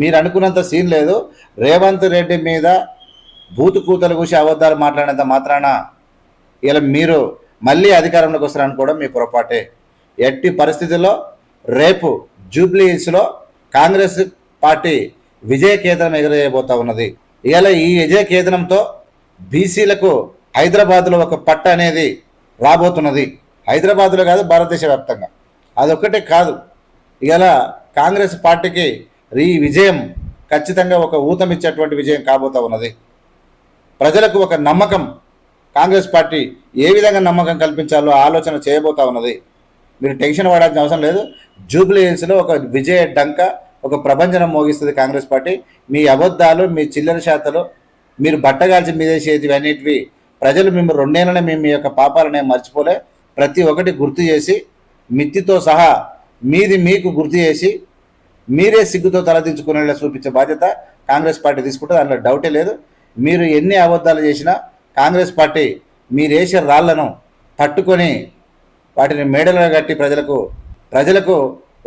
మీరు అనుకున్నంత సీన్ లేదు. రేవంత్ రెడ్డి మీద బూతు కూతలు కూసి అబద్ధాలు మాట్లాడినంత మాత్రాన ఇలా మీరు మళ్ళీ అధికారంలోకి వస్తారనుకోవడం మీ పొరపాటే. ఎట్టి పరిస్థితుల్లో రేపు జూబ్లీస్లో కాంగ్రెస్ పార్టీ విజయ కేంద్రం ఎగరేయబోతా ఉన్నది. ఇలా ఈ విజయ కేంద్రంతో బీసీలకు హైదరాబాద్లో ఒక పట్ట అనేది రాబోతున్నది. హైదరాబాద్లో కాదు భారతదేశ వ్యాప్తంగా అదొక్కటే కాదు. ఇలా కాంగ్రెస్ పార్టీకి ఈ విజయం ఖచ్చితంగా ఒక ఊతమిచ్చేటువంటి విజయం కాబోతా ఉన్నది. ప్రజలకు ఒక నమ్మకం కాంగ్రెస్ పార్టీ ఏ విధంగా నమ్మకం కల్పించాలో ఆలోచన చేయబోతా ఉన్నది. మీరు టెన్షన్ పడాల్సిన అవసరం లేదు. జూబ్లీ హిల్స్లో ఒక విజయ డంక ఒక ప్రభంజనం మోగిస్తుంది కాంగ్రెస్ పార్టీ. మీ అబద్ధాలు మీ చిల్లర శాతలు మీరు బట్టగాల్చి మీదేసేది అనేటివి ప్రజలు మేము రెండేళ్ళనే మేము మీ యొక్క పాపాలనే మర్చిపోలే. ప్రతి ఒక్కటి గుర్తు చేసి మిత్తితో సహా మీది మీకు గుర్తు చేసి మీరే సిగ్గుతో తలదించుకునేలా చూపించే బాధ్యత కాంగ్రెస్ పార్టీ తీసుకుంటుంది. దాంట్లో డౌటే లేదు. మీరు ఎన్ని అబద్ధాలు చేసినా కాంగ్రెస్ పార్టీ మీరు వేసే రాళ్ళను పట్టుకొని వాటిని మేడలుగా కట్టి ప్రజలకు ప్రజలకు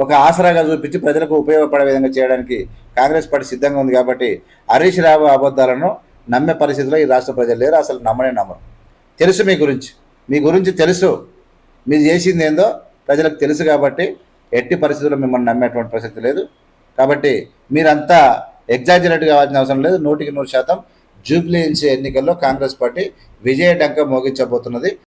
ఒక ఆసరాగా చూపించి ప్రజలకు ఉపయోగపడే విధంగా చేయడానికి కాంగ్రెస్ పార్టీ సిద్ధంగా ఉంది కాబట్టి హరీష్ రావు అబద్ధాలను నమ్మే పరిస్థితిలో ఈ రాష్ట్ర ప్రజలు లేరు. అసలు నమ్మనే నమ్మరు. తెలుసు మీ గురించి. మీ గురించి తెలుసు. మీరు చేసింది ఏందో ప్రజలకు తెలుసు కాబట్టి ఎట్టి పరిస్థితుల్లో మిమ్మల్ని నమ్మేటువంటి ప్రసక్తి లేదు. కాబట్టి మీరంతా ఎగ్జాజరేట్ కావాల్సిన అవసరం లేదు. నూటికి నూరు శాతం జూబ్లీ హిల్స్ ఎన్నికల్లో కాంగ్రెస్ పార్టీ విజయ డంక మోగించబోతున్నది.